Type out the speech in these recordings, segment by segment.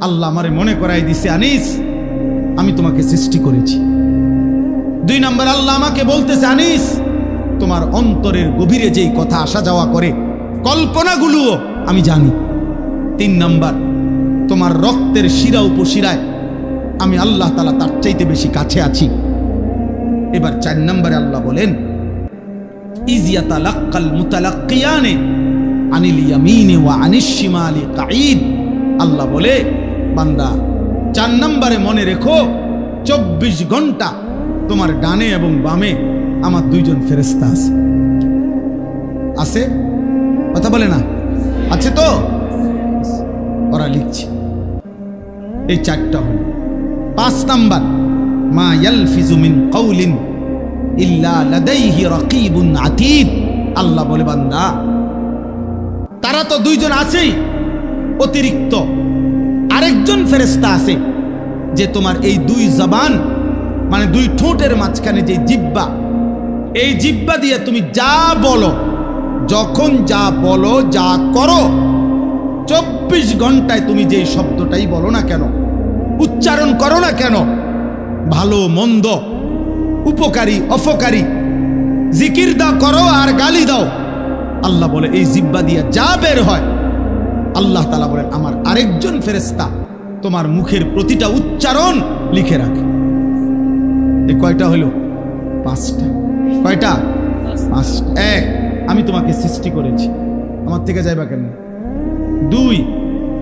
আল্লাহ আমারে মনে করাই দিছে, আনিস, আমি তোমাকে সৃষ্টি করেছি। দুই নম্বর, আল্লাহ আমাকে বলতেছে, আনিস, তোমার অন্তরের গভীরে যেই কথা আসা যাওয়া করে, কল্পনাগুলোও আমি জানি। তিন নম্বর, তোমার রক্তের শিরা উপশিরায় আমি আল্লাহ তালা তার চাইতে বেশি কাছে আছি। এবার চার নম্বরে আল্লাহ বলেন ওয়া আল্লাহ বলে বান্দা, চার নম্বরে মনে রেখো, চব্বিশ ঘণ্টা তোমার ডানে এবং বামে আমার দুইজন ফেরেস্তা আছে। আছে? কথা বলে না? আছে তো? ওরা লিখছে। এই চারটা হল। পাঁচ নাম্বার, মা ইয়ালফিজু মিন কওলিন ইল্লা লাদাইহি রাকিবুন আতীদ আল্লাহ বলে, বান্দা, তারা তো দুইজন আছেই, অতিরিক্ত। আরেকজন ফেরেস্তা আছে যে তোমার এই দুই জবান মানে দুই ঠোঁটের মাঝখানে যে জিব্বা, এই জিব্বা দিয়ে তুমি যা বলো, যখন যা বলো, যা করো, চব্বিশ ঘন্টায় তুমি যেই শব্দটাই বলো না কেন, উচ্চারণ করো না কেন, ভালো, মন্দ, উপকারী, অপকারী, জিকির দাও, করো আর গালি দাও। আল্লাহ বলে, এই জিব্বা দিয়ে যা বের হয় আল্লাহ তালা বলেন, আমার আরেকজন ফেরেস্তা তোমার মুখের প্রতিটা উচ্চারণ লিখে রাখে। এ কয়টা হলো? পাঁচটা। কয়টা? এক, আমি তোমাকে সৃষ্টি করেছি। আমার থেকে যাইবা কেন দুই,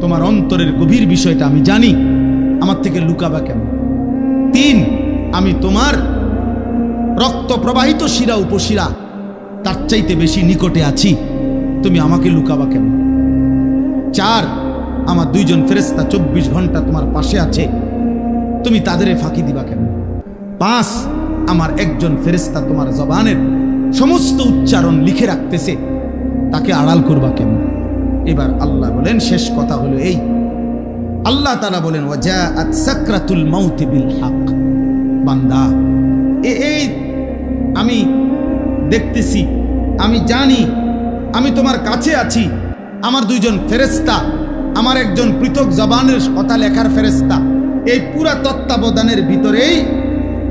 তোমার অন্তরের গভীর বিষয়টা আমি জানি। আমার থেকে লুকাবা কেন তিন, আমি তোমার রক্ত প্রবাহিত শিরা উপশিরা, তার চাইতে বেশি নিকটে আছি। তুমি আমাকে লুকাবা কেন চার, আমার দুইজন ফেরেস্তা চব্বিশ ঘণ্টা তোমার পাশে আছে। তুমি তাদের ফাঁকি দিবা কেন? পাঁচ, আমার একজন ফেরেস্তা তোমার জবানের সমস্ত উচ্চারণ লিখে রাখতেছে। তাকে আড়াল করবা কেন? এবার আল্লাহ বলেন, শেষ কথা হলো এই। আল্লাহ তারা বলেন সাকরাতুল বান্দা এই আমি দেখতেছি, আমি জানি, আমি তোমার কাছে আছি। আমার দুইজন ফেরেস্তা আমার একজন পৃথক জবানের কথা লেখার ফেরেস্তা এই পুরা তত্ত্বাবধানের ভিতরেই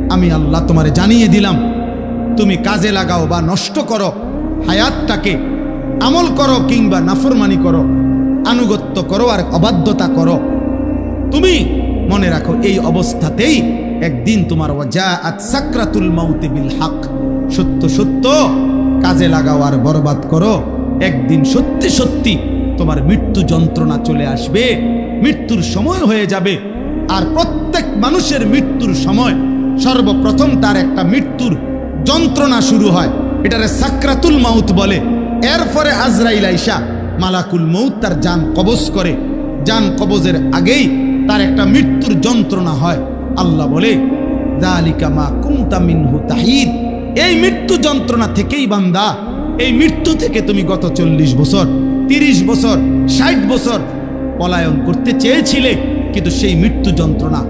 আমি আল্লাহ তোমারে জানিয়ে দিলাম, তুমি কাজে লাগাও বা নষ্ট করো, হায়াতটাকে আমল করো কিংবা নাফরমানি করো, আনুগত্য করো আর অবাধ্যতা করো। তুমি মনে রাখো, এই অবস্থাতেই একদিন তোমার ওয়াজাআত সাকরাতুল মাউতি বিল হক। সত্য সত্য, কাজে লাগাও আর বরবাদ করো। একদিন সত্যি সত্যি তোমার মৃত্যু যন্ত্রণা চলে আসবে। মৃত্যুর সময় হয়ে যাবে। আর প্রত্যেক মানুষের মৃত্যুর সময় সর্বপ্রথম তার একটা মৃত্যুর যন্ত্রণা শুরু হয়। এটারে সাকরাতুল মাউত বলে। এরপরে আজরাইল আইসা মালাকুল মৌত তার যান কবজ করে। যান কবজের আগেই তার একটা মৃত্যুর যন্ত্রণা হয়। আল্লাহ বলে দালিকা মা কুমতা মিনহু তাহিদ। এই মৃত্যু যন্ত্রণা থেকেই বান্দা এই মৃত্যু থেকে তুমি গত চল্লিশ বছর, তিরিশ বছর, ষাট বছর পলায়ন করতে চেয়েছিলে, কিন্তু সেই মৃত্যু যন্ত্রণা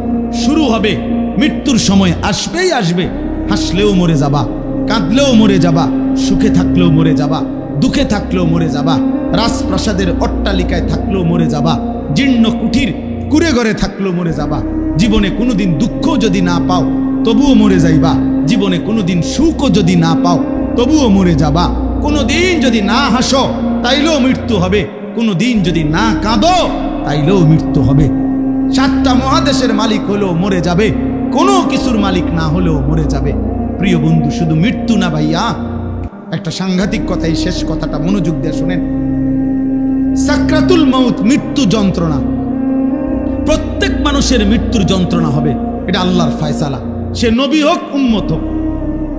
শুরু হবে। মৃত্যুর সময় আসবেই আসবে। হাসলেও মরে যাবা, কাঁদলেও মরে যাবা, সুখে থাকলেও মরে যাবা, দুঃখে থাকলেও মরে যাবা, রাজপ্রাসাদের অট্টালিকায় থাকলেও মরে যাবা, জীর্ণ কুঠির কুড়ে ঘরে থাকলেও মরে যাবা। জীবনে কোনোদিন দুঃখ যদি না পাও, তবুও মরে যাইবা। জীবনে কোনোদিন সুখও যদি না পাও, তবুও মরে যাবা। কোনোদিন যদি না হাসো, তাইলেও মৃত্যু হবে। কোনোদিন যদি না কাঁদো, তাইলেও মৃত্যু হবে। সাতটা মহাদেশের মালিক হলেও মরে যাবে। কোনো কিছুর মালিক না হলেও মরে যাবে। প্রিয় বন্ধু, শুধু মৃত্যু না ভাইয়া। একটা সাংঘাতিক কথা এই শেষ কথাটা মনোযোগ দিয়ে শোনেন। সাকরাতুল মাউত মৃত্যু যন্ত্রণা। প্রত্যেক মানুষের মৃত্যুর যন্ত্রণা হবে। এটা আল্লাহর ফায়সালা। সে নবী হোক, উম্মত হোক।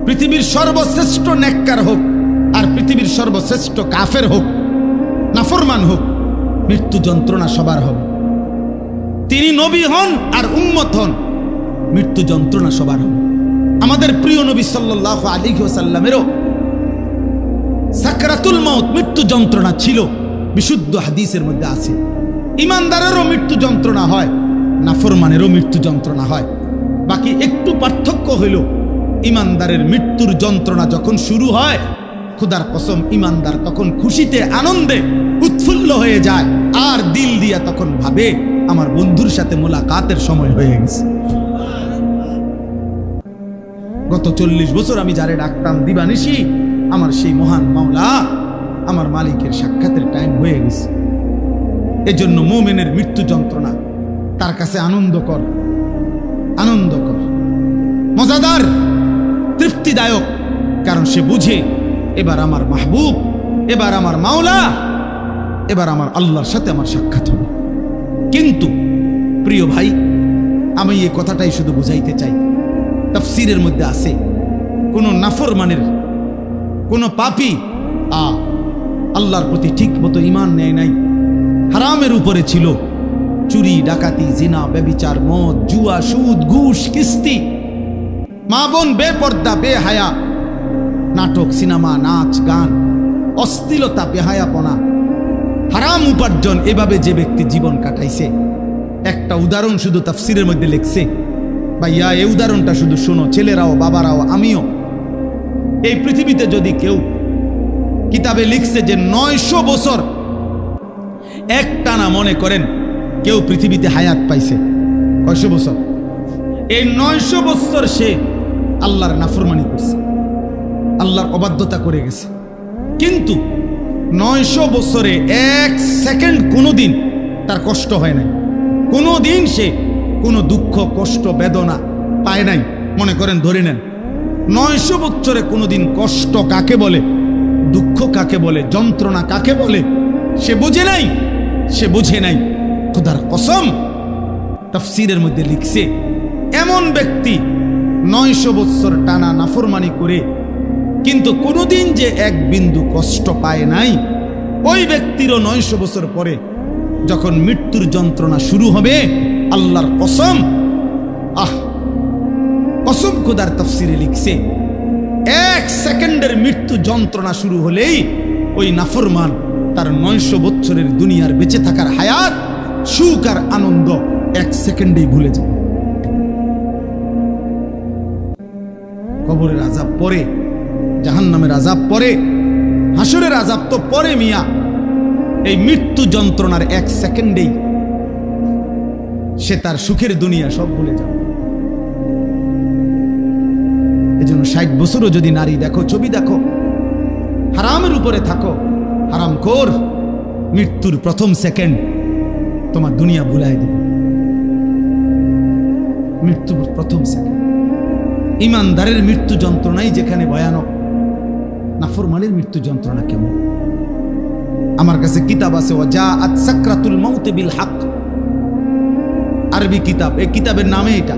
পৃথিবীর সর্বশ্রেষ্ঠ নেককার হোক। আর পৃথিবীর সর্বশ্রেষ্ঠ কাফের হোক, নাফরমান হোক, মৃত্যু যন্ত্রণা সবার হবে। তিনি নবী হন আর উম্মত হন, মৃত্যু যন্ত্রণা সবার হবে। আমাদের প্রিয় নবী সাল্লাহ আলী সাল্লামেরও সাকরাতুল মৌত মৃত্যু যন্ত্রণা ছিল, বিশুদ্ধ হাদিসের মধ্যে আছে। ইমানদারেরও মৃত্যু যন্ত্রণা হয়, নাফরমানেরও মৃত্যু যন্ত্রণা হয়। বাকি একটু পার্থক্য হইল, ইমানদারের মৃত্যুর যন্ত্রণা যখন শুরু হয় খুদার কসম ইমানদার তখন খুশিতে আনন্দে উৎফুল্ল হয়ে যায়। আর দিল দিয়া তখন ভাবে, আমার বন্ধুর সাথে মোলাকাতের সময় হয়ে গেছে। গত চল্লিশ বছর আমি যারে ডাকতাম দিবানিসি আমার সেই মহান মাওলা, আমার মালিকের সাক্ষাতের টাইম হয়ে গেছে। এজন্য মোমেনের মৃত্যু যন্ত্রণা, তার কাছে আনন্দকর আনন্দকর মজাদার, তৃপ্তিদায়ক, কারণ সে বুঝে এবার আমার মাহবুব, এবার আমার মাওলা, এবার আমার আল্লাহর সাথে আমার সাক্ষাৎ হবে। কিন্তু, প্রিয় ভাই, আমি এই কথাটাই শুধু বুঝাইতে চাই। তফসিরের মধ্যে আছে, কোন নাফরমানের, কোন পাপি, আ, আল্লাহর প্রতি ঠিক মতো ইমান নেয় নাই। হারামের উপরে ছিল চুরি, ডাকাতি, জিনা, ব্যবিচার, মদ, জুয়া, সুদ, ঘুষ, কিস্তি। মা বোন, বেপর্দা, বেহায়া নাটক, সিনেমা, নাচ, গান অস্থিলতা বেহায়াপনা, হারাম উপার্জন এভাবে যে ব্যক্তি জীবন কাটাইছে। একটা উদাহরণ শুধু তাফসিরের মধ্যে লিখছে। ভাইয়া, এই উদাহরণটা শুধু শোনো, ছেলেরাও, বাবারাও, আমিও। এই পৃথিবীতে যদি কেউ কিতাবে লিখছে যে নয়শো বছর একটানা মনে করেন, কেউ পৃথিবীতে হায়াত পাইছে। কয়শো বছর? এই নয়শো বছর সে আল্লাহর নাফরমানি করছে। আল্লাহর অবাধ্যতা করে গেছে। কিন্তু নয়শো বছরে এক সেকেন্ড কোনো দিন তার কষ্ট হয় নাই। কোনো দিন সে কোনো দুঃখ, কষ্ট, বেদনা পায় নাই। মনে করেন, ধরে নেন, নয়শো বছরে কোনোদিন কষ্ট কাকে বলে, দুঃখ কাকে বলে, যন্ত্রণা কাকে বলে, সে বুঝে নাই, সে বুঝে নাই। খুদার কসম, তফসিরের মধ্যে লিখছে, এমন ব্যক্তি নয়শো বৎসর টানা নাফরমানি করে কিন্তু কোনোদিন যে এক বিন্দু কষ্ট পায় নাই, ওই ব্যক্তিরও নয়শো বছর পরে যখন মৃত্যুর যন্ত্রণা শুরু হবে, আল্লাহর কসম, আহ, কসম খোদার তফসিরে লিখছে, এক সেকেন্ডের মৃত্যু যন্ত্রণা শুরু হলেই ওই নাফরমান তার নয়শো বছরের দুনিয়ার বেঁচে থাকার হায়াত, সুখ আর আনন্দ এক সেকেন্ডেই ভুলে যাবে। কবরের আজাব পরে জাহান্নামের আজাব পরে হাসরের আজাব তো পরে মিয়া। এই মৃত্যু যন্ত্রণার এক সেকেন্ডেই সে তার সুখের দুনিয়া সব ভুলে যাবে। এজন্য ষাট বছরও যদি নারী দেখো, ছবি দেখো, হারামের উপরে থাকো, হারাম কর মৃত্যুর প্রথম সেকেন্ড তোমার দুনিয়া ভুলাই দেবে। মৃত্যুর প্রথম সেকেন্ড। ইমানদারের মৃত্যু যন্ত্রণাই যেখানে ভয়ানক নাফরমানের মৃত্যু যন্ত্রণা কেমন? আমার কাছে কিতাব আছে ও যা আত সাকরাতুল মৌতে বিল হাক। আরবি কিতাব, এই কিতাবের নামে এটা।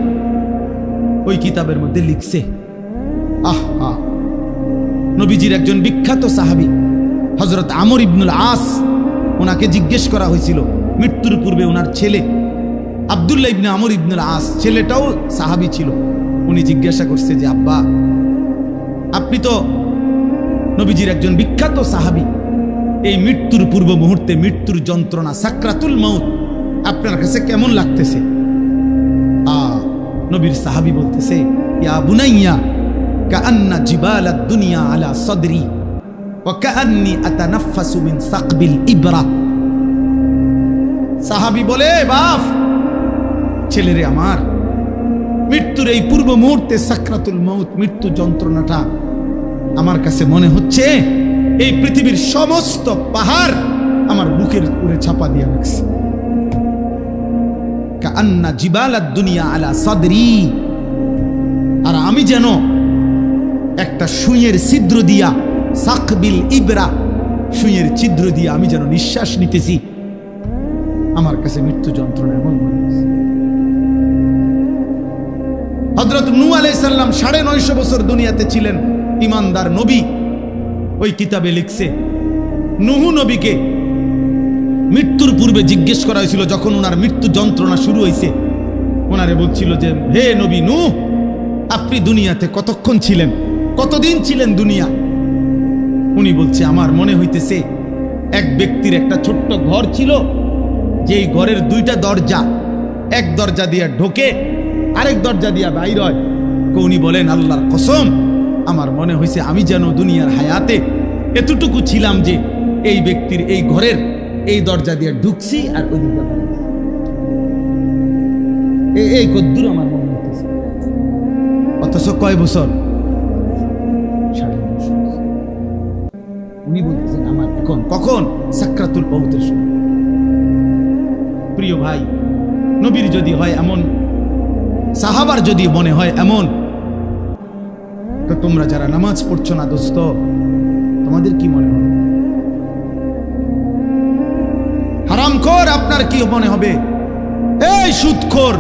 ওই কিতাবের মধ্যে লিখছে, আহ আহ। নবীজির একজন বিখ্যাত সাহাবি হজরত আমর ইবনুল আস, ওনাকে জিজ্ঞেস করা হয়েছিল, মৃত্যুর পূর্বে ওনার ছেলে, আবদুল্লাহ ইবনে আমর ইবনুল আস, ছেলেটাও সাহাবি ছিল। উনি জিজ্ঞাসা করছে যে, আব্বা, আপনি তো নবীজির একজন বিখ্যাত সাহাবি। এই মৃত্যুর পূর্ব মুহূর্তে মৃত্যুর যন্ত্রণা সাকরাতুল মৌত আপনার কাছে কেমন লাগতেছে? আ, নবীর সাহাবি বলতেছে, ইয়া বুনাইয়া জিবালাদ দুনিয়া আলা সদরি সাহাবি বলে বাপ আমার, মৃত্যুর এই পূর্ব মুহূর্তে সাকরাতুল মৌত মৃত্যু যন্ত্রণাটা আমার কাছে মনে হচ্ছে এই পৃথিবীর সমস্ত পাহাড় আমার বুকের উপরে ছাপা দিয়ে রাখছে। কান্না জিবালাদ দুনিয়া আলা সদরি। আর আমি যেন একটা সুইয়ের ছিদ্র দিয়া, সাকবিল ইবরা সুইয়ের ছিদ্র দিয়া আমি যেন নিঃশ্বাস নিতেছি। আমার কাছে মৃত্যু যন্ত্রণা এমন মনে হচ্ছে। হজরত নু আলাইসাল্লাম সাড়ে নয়শো বছর দুনিয়াতে ছিলেন। ইমানদার নবী ওই কিতাবে লিখছে, নুহু নবীকে মৃত্যুর পূর্বে জিজ্ঞেস করা হয়েছিল যখন ওনার মৃত্যু যন্ত্রণা শুরু হয়েছে। ওনারে বলছিল যে, হে নবী নু আপনি দুনিয়াতে কতক্ষণ ছিলেন? কতদিন ছিলেন দুনিয়া? উনি বলছে, আমার মনে হইতেছে এক ব্যক্তির একটা ছোট্ট ঘর ছিল, যেই ঘরের দুইটা দরজা, এক দরজা দিয়া ঢোকে, আরেক দরজা দিয়া বাইর হয়। উনি বলেন, আল্লাহর কসম আমার মনে হয়েছে আমি যেন দুনিয়ার হায়াতে এতটুকু ছিলাম যে এই ব্যক্তির এই ঘরের এই দরজা দিয়ে ঢুকছি আর ওই এই কদ্দুর আমার মনে হইতেছে। অথচ কয় বছর। উনি বলতেছেন আমার এখন কখন? সাক্রাতুল বৌতের সময়। প্রিয় ভাই, নবীর যদি হয় এমন, সাহাবার যদি মনে হয় এমন তো তোমরা যারা নামাজ পড়ছো না, দোস্ত, তোমাদের কি মনে হবে? হারামখোর, আপনার কি মনে হবে? এই সুদখোর,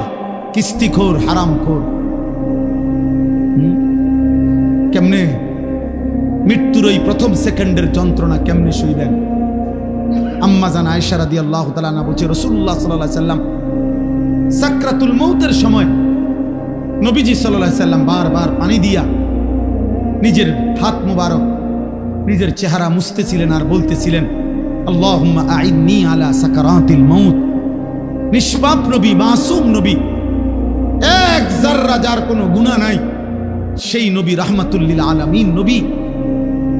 কিস্তিখোর, হারামখোর? কেমনে? মৃত্যুর ওই প্রথম সেকেন্ডের যন্ত্রণা কেমনে শুইবেন আম্মা জান আয়সা আল্লাহ তালা বলছে রসুল্লাহ সাল্লাহ সাল্লাম সাকরাতুল মৌতের সময় নবীজি সাল্লাহ সাল্লাম বারবার পানি দিয়া নিজের হাত মুবারক, নিজের চেহারা মুছতেছিলেন আর বলতেছিলেন আইন্নি আলা নবী, মাসুম নবী, এক কোনো নাই, সেই নবী নবী।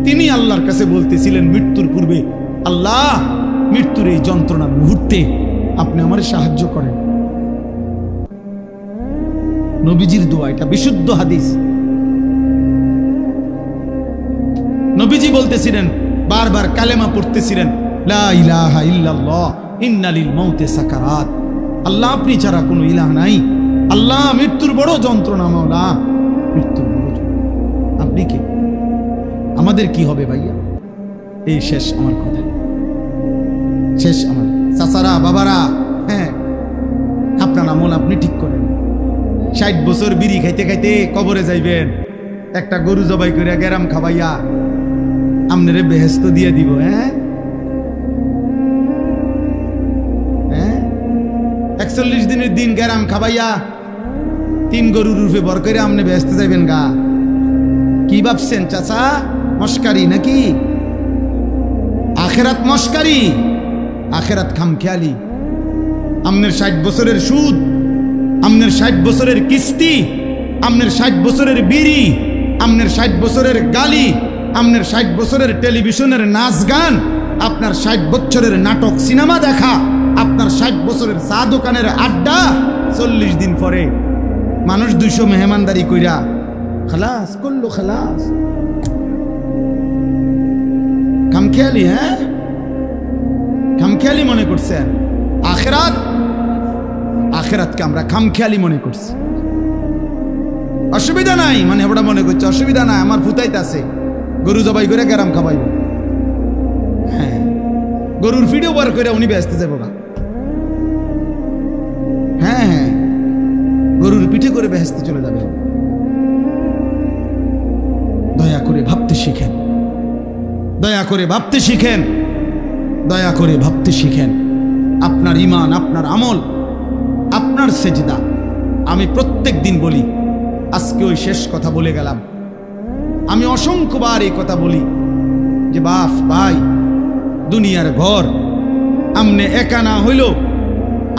তিনি আল্লাহর কাছে বলতেছিলেন, মৃত্যুর পূর্বে আল্লাহ মৃত্যুর এই যন্ত্রণার মুহূর্তে আপনি আমার সাহায্য করেন। নবীজির দোয়া, এটা বিশুদ্ধ হাদিস। নবীজি বলতেছিলেন, বারবার কালেমা পড়তেছিলেন আল্লাহ, আপনি ছাড়া কোনো ইলাহ নাই। আল্লাহ, মৃত্যুর বড় যন্ত্রণা, মাওলা, মৃত্যুর বড় আপনি আমাদের কি হবে ভাইয়া? এই শেষ আমার কথা। শেষ আমার। চাচারা, বাবারা হ্যাঁ আপনার আমল আপনি ঠিক করেন। ষাট বছর বিড়ি খাইতে খাইতে কবরে যাইবেন। একটা গরু জবাই করিয়া গেরাম খাবাইয়া আমনেরে বেহেস্ত দিয়ে দিব হ্যাঁ? হ্যাঁ? একচল্লিশ দিনের দিন গেরাম খাবাইয়া তিন গরুর রূপে বর করে আমনে বেহেস্ত যাইবেন গা। কি ভাবছেন, চাচা? মস্কারি নাকি? আখেরাত মস্কারি, আখেরাত খামখেয়ালি। আমনের ষাট বছরের সুদ, আমনের ষাট বছরের কিস্তি, আমনের ষাট বছরের বিড়ি, আমনের ষাট বছরের গালি আমনের ষাট বছরের টেলিভিশনের নাচ গান, আপনার ষাট বছরের নাটক সিনেমা দেখা, আপনার ষাট বছরের চা দোকানের আড্ডা, চল্লিশ দিন পরে মানুষ দুইশো মেহমানদারি কইরা, খালাস করল, খালাস। খামখেয়ালি হ্যাঁ? খামখেয়ালি মনে করছেন? আখেরাত? আখেরাতকে আমরা খামখেয়ালি মনে করছি। অসুবিধা নাই মানে ওটা মনে করছে, অসুবিধা নাই, আমার ফুতাইতে আছে গরু জবাই করে গ্যারাম খাবাইব হ্যাঁ গরুর ফিডিও বার করে উনি ব্যস্ত যাব না হ্যাঁ হ্যাঁ গরুর পিঠে করে ব্যস্ত চলে যাবে। দয়া করে ভাবতে শিখেন। দয়া করে ভাবতে শিখেন। দয়া করে ভাবতে শিখেন। আপনার ইমান আপনার আমল, আপনার সেজদা। আমি প্রত্যেক দিন বলি, আজকে ওই শেষ কথা বলে গেলাম। আমি অসংখ্যবার এই কথা বলি যে, বাপ, ভাই, দুনিয়ার ঘর আমনে একা না হইল,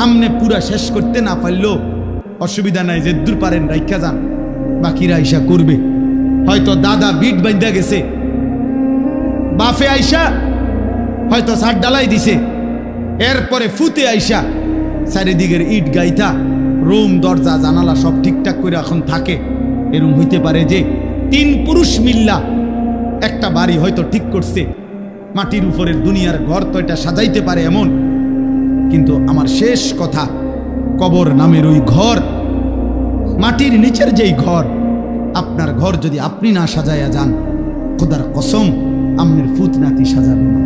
আমনে পুরা শেষ করতে না পারল। অসুবিধা নাই যে দূর পারেন, রাইখা যান, বাকিরা আইসা করবে। হয়তো দাদা বিট বান্ধা গেছে বাফে আইসা হয়তো সার ডালাই দিছে, এরপরে ফুতে আইসা চারিদিকের ইট গাইতা, রুম, দরজা, জানালা সব ঠিকঠাক করে এখন থাকে। এরম হইতে পারে যে তিন পুরুষ মিল্লা। একটা বাড়ি হয়তো ঠিক করছে। মাটির উপরের দুনিয়ার ঘর তো এটা সাজাইতে পারে এমন। কিন্তু আমার শেষ কথা, কবর নামের ওই ঘর, মাটির নিচের যেই ঘর, আপনার ঘর যদি আপনি না সাজাইয়া যান, খোদার কসম, আমনের ফুত নাতি সাজাবে না।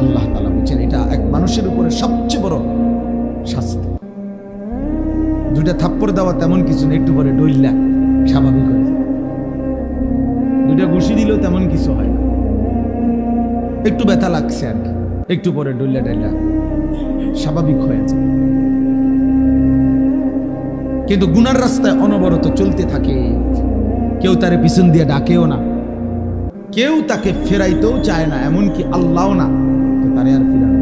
আল্লাহ তালা বলছেন, এটা এক মানুষের উপরে সবচেয়ে বড় শাস্তি। দুইটা থাপ্পড় দেওয়া তেমন কিছু নেই, একটু পরে ডইল্লা। স্বাভাবিক হয়ে যায়। দুইটা ঘুষি দিলেও তেমন কিছু হয় না। একটু ব্যথা লাগছে আর কি। একটু পরে ডইল্লা ডাইল্লা স্বাভাবিক হয়ে যায়। কিন্তু গুনার রাস্তায় অনবরত চলতে থাকে। কেউ তারে পিছন দিয়ে ডাকেও না। কেউ তাকে ফেরাইতেও চায় না এমনকি আল্লাহও না। তারে আর ফিরানো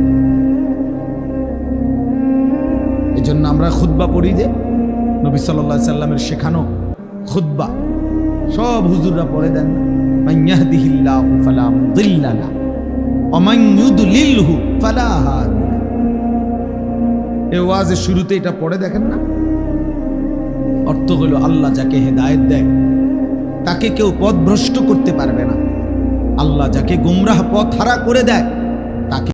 এই জন্য আমরা খুদ্া পড়ি যে নবী সাল্লাহ সাল্লামের শেখানো খুদ্া সব হুজুররা পড়ে দেন। শুরুতে এটা পড়ে দেখেন না? অর্থ হলো আল্লাহ যাকে হেদায়েত দেয়, তাকে কেউ পথভ্রষ্ট করতে পারবে না। আল্লাহ যাকে গুমরাহ পথ হারা করে দেয়